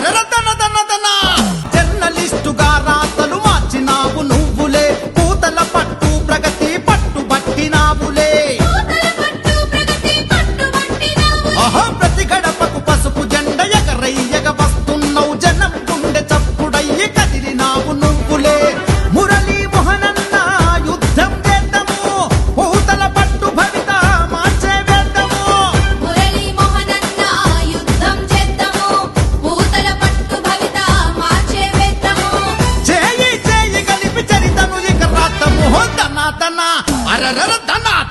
దన దన పట్టు ప్రగతి పట్టు బట్టినావులే ప్రతి గడపకు తన అరరర తన.